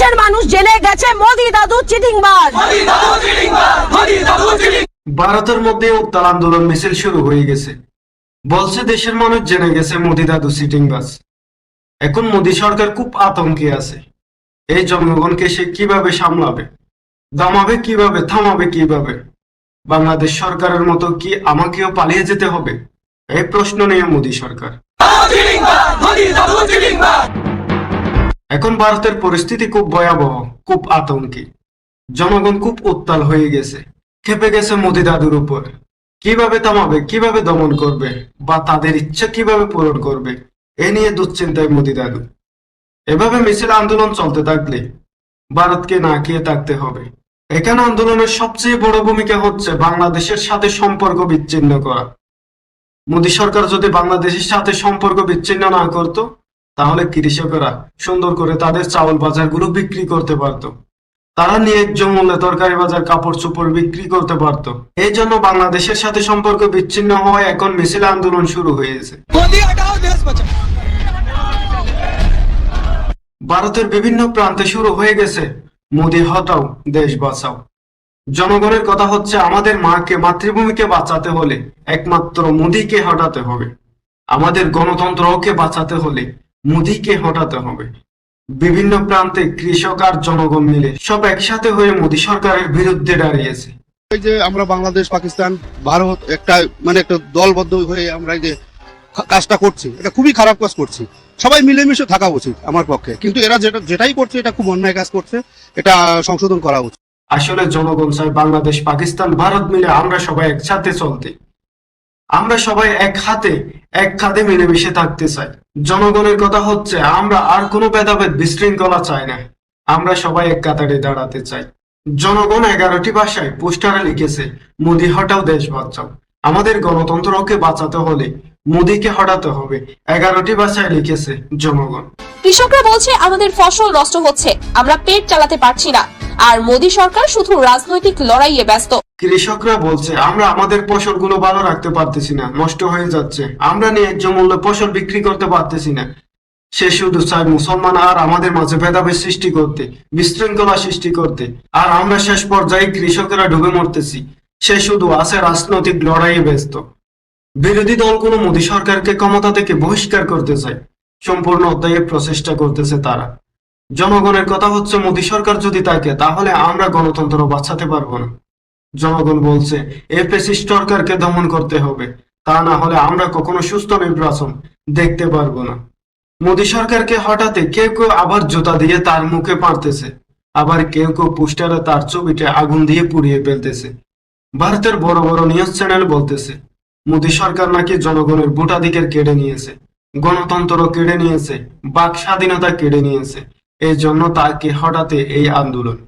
দেশের মানুষ জেনে গেছে মোদি দাদু চিটিংবাজ। ভারতের মধ্যে উত্তাল আন্দোলন মিছিল শুরু হয়ে গেছে। বলছে দেশের মানুষ জেনে গেছে মোদি দাদু সিটিং বাস এখন মোদি সরকার খুব আতঙ্কে আছে। এই জনগণকে সে কীভাবে সামলাবে? দমাবে কীভাবে? থামাবে কীভাবে? বাংলাদেশ সরকারের মতো কি আমাকেও পালিয়ে যেতে হবে? এই প্রশ্ন নিয়ে মোদি সরকার। এখন ভারতের পরিস্থিতি খুব ভয়াবহ, খুব আতঙ্কি। জনগণ খুব উত্তাল হয়ে গেছে। খেপে গেছে মোদি দাদুর উপর। কীভাবে থামাবে, কীভাবে দমন করবে, বা তাদের ইচ্ছা কীভাবে পূরণ করবে, এ নিয়ে দুশ্চিন্তায় মোদি দাদু। এভাবে মিছিল আন্দোলন চলতে থাকলে ভারতকে না খেয়ে থাকতে হবে। এখানে আন্দোলনের সবচেয়ে বড় ভূমিকা হচ্ছে বাংলাদেশের সাথে সম্পর্ক বিচ্ছিন্ন করা। মোদী সরকার যদি বাংলাদেশের সাথে সম্পর্ক বিচ্ছিন্ন না করত তাহলে কৃষকেরা সুন্দর করে তাদের চাউল বাজারগুলো বিক্রি করতে পারত। তারা ন্যায্য মূল্যে তরকারি বাজার কাপড় চোপড় বিক্রি করতে পারত। এই জন্য বাংলাদেশের সাথে সম্পর্ক বিচ্ছিন্ন হওয়ায় এখন মিছিল আন্দোলন শুরু হয়েছে। ভারতের বিভিন্ন প্রান্তে শুরু হয়ে গেছে মোদী হটাও দেশ বাঁচাও। জনগণের কথা হচ্ছে আমাদের মাকে মাতৃভূমিকে বাঁচাতে হলে একমাত্র মোদীকে হটাতে হবে। আমাদের গণতন্ত্রকে বাঁচাতে হলে মোদিকে হটাতে হবে। বিভিন্ন প্রান্তে কৃষক আর জনগণ মিলে সব একসাথে হয়ে মোদি সরকারের বিরুদ্ধে দাঁড়িয়েছে। এই যে আমরা বাংলাদেশ পাকিস্তান ভারত একটা মানে একটা দলবদ্ধ হয়ে আমরা এই যে কাজটা করছি এটা খুবই খারাপ কাজ করছি। সবাই মিলেমিশে থাকা উচিত আমার পক্ষে। কিন্তু এরা যেটা যেটাই করছে এটা খুব অন্যায় কাজ করছে এটা সংশোধন করা উচিত। আসলে জনগণ চায় বাংলাদেশ পাকিস্তান ভারত মিলে আমরা সবাই একসাথে চলতে। আমরা সবাই এক হাতে এক খাতে মিলেমিশে থাকতে চাই। জনগণের কথা হচ্ছে, আমরা আর কোনো ভেদাভেদ বিশৃঙ্খলা চাই না। আমরা সবাই এক কাতারে দাঁড়াতে চাই। জনগণ এগারোটি ভাষায় পোস্টারে লিখেছে, মোদি, হটাও দেশ বাঁচাও। আমাদের গণতন্ত্রকে বাঁচাতে হলে মোদিকে হটাতে হবে। এগারোটি ভাষায় লিখেছে, জনগণ। কৃষকরা বলছে, আমাদের ফসল নষ্ট হচ্ছে। আমরা পেট চালাতে পারছি না। আর মোদী সরকার শুধু রাজনৈতিক লড়াইয়ে ব্যস্ত। কৃষকরা বলছে, আমরা আমাদের ফসলগুলো ভালো রাখতে পারতেছি না, নষ্ট হয়ে যাচ্ছে। আমরা ন্যায্য মূল্যে ফসল বিক্রি করতে পারতেছি না। সে শুধু চায় মুসলমান আর আমাদের মাঝে ভেদাভেদ সৃষ্টি করতে, বিশৃঙ্খলা সৃষ্টি করতে। আর আমরা শেষ পর্যায়ে কৃষকেরা ডুবে মরতেছি। সে শুধু আছে রাজনৈতিক লড়াইয়ে ব্যস্ত। বিরোধী দলগুলো মোদী সরকারকে ক্ষমতা থেকে বহিষ্কার করতে চায়। সম্পূর্ণ অধ্যায়ে প্রচেষ্টা করতেছে তারা। জনগণের কথা হচ্ছে, মোদী সরকার যদি থাকে তাহলে আমরা গণতন্ত্র বাঁচাতে পারব না। জনগণ বলছে এই ফেসিস্ট সরকারকে দমন করতে হবে। তা না হলে আমরা কখনো সুস্থ নির্বাচন দেখতে পারব না। মোদী সরকারকে হঠাতে কেউ কেউ আবার জুতা দিয়ে তার মুখে পারতেছে আবার কেউ কেউ পোস্টারে তার ছবিতে আগুন দিয়ে পুড়িয়ে ফেলতেছে। ভারতের বড় বড় নিউজ চ্যানেল বলতেছে, মোদী সরকার নাকি জনগণের ভোটাধিকার কেড়ে নিয়েছে গণতন্ত্র কেড়ে নিয়েছে, বাক স্বাধীনতা কেড়ে নিয়েছে। এই জন্য তাকে হঠাতে এই আন্দোলন